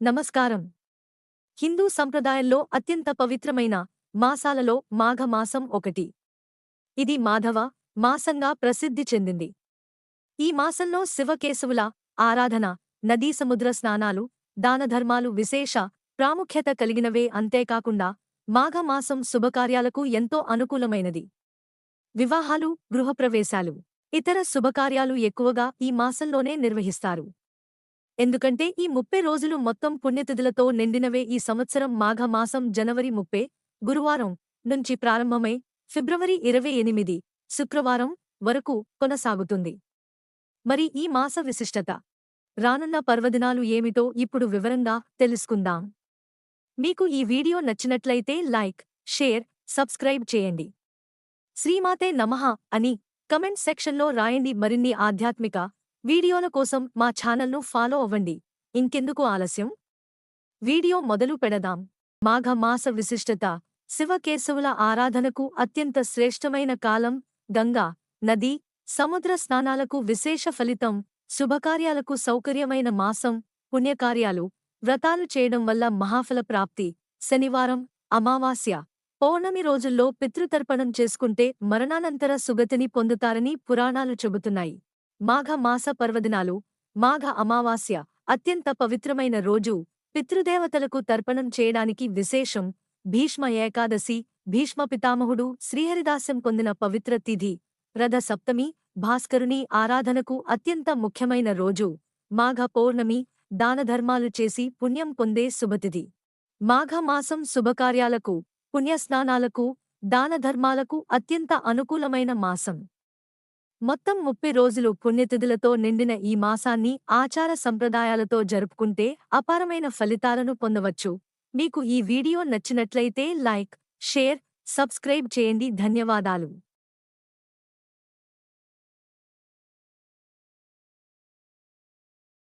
నమస్కారం. హిందూ సంప్రదాయంలో అత్యంత పవిత్రమైన మాసాలలో మాఘమాసం ఒకటి. ఇది మాధవ మాసంగా ప్రసిద్ధి చెందింది. ఈ మాసంలో శివకేశవుల ఆరాధన నదీ సముద్ర స్నానాలు దానధర్మాలు విశేష ప్రాముఖ్యత కలిగినవే అంతేకాకుండా మాఘమాసం శుభకార్యాలకు ఎంతో అనుకూలమైనది. వివాహాలు గృహప్రవేశాలు ఇతర శుభకార్యాలు ఎక్కువగా ఈ మాసంలోనే నిర్వహిస్తారు. ఎందుకంటే ఈ ముప్పై రోజులు మొత్తం పుణ్యతిథులతో నిండినవే ఈ సంవత్సరం మాఘమాసం జనవరి ముప్పై గురువారం నుంచి ప్రారంభమై ఫిబ్రవరి ఇరవై ఎనిమిది శుక్రవారం వరకు కొనసాగుతుంది. మరి ఈ మాస విశిష్టత? రానున్న పర్వదినాలు ఏమిటో ఇప్పుడు వివరంగా తెలుసుకుందాం. మీకు ఈ వీడియో నచ్చినట్లయితే లైక్ షేర్ సబ్స్క్రైబ్ చేయండి. శ్రీమాతే నమః అని కమెంట్ సెక్షన్లో రాయండి. మరిన్ని ఆధ్యాత్మిక వీడియోల కోసం మా ఛానల్ను ఫాలో అవ్వండి. ఇంకెందుకు ఆలస్యం? వీడియో మొదలు పెడదాం. మాఘ మాస విశిష్టత. శివకేశవుల ఆరాధనకు అత్యంత శ్రేష్టమైన కాలం గంగా నది. సముద్ర స్నానాలకు విశేష ఫలితం. శుభకార్యాలకు సౌకర్యమైన మాసం పుణ్యకార్యాలు. వ్రతాలు చేయడం వల్ల మహాఫల ప్రాప్తి. శనివారం అమావాస్య. పౌర్ణమి రోజుల్లో పితృతర్పణం చేసుకుంటే మరణానంతర సుగతిని పొందుతారని పురాణాలు చెబుతున్నాయి. మాఘ మాస పర్వదినాలు మాఘ అమావాస్య అత్యంత పవిత్రమైన రోజు. పితృదేవతలకు తర్పణం చేయడానికి విశేషం భీష్మ ఏకాదశి భీష్మ పితామహుడు శ్రీహరిదాస్యం పొందిన పవిత్ర తిథి. రథ సప్తమి భాస్కరుని ఆరాధనకు అత్యంత ముఖ్యమైన రోజు. మాఘ పౌర్ణమి దానధర్మాలు చేసి పుణ్యం పొందే శుభతిథి. మాఘ మాసం శుభకార్యాలకు పుణ్యస్నానాలకు దానధర్మాలకు అత్యంత అనుకూలమైన మాసం. మొత్తం ముప్పై రోజులు పుణ్యతిథులతో నిండిన ఈ మాసాన్ని ఆచార సంప్రదాయాలతో జరుపుకుంటే అపారమైన ఫలితాలను పొందవచ్చు. మీకు ఈ వీడియో నచ్చినట్లయితే లైక్ షేర్ సబ్స్క్రైబ్ చేయండి. ధన్యవాదాలు.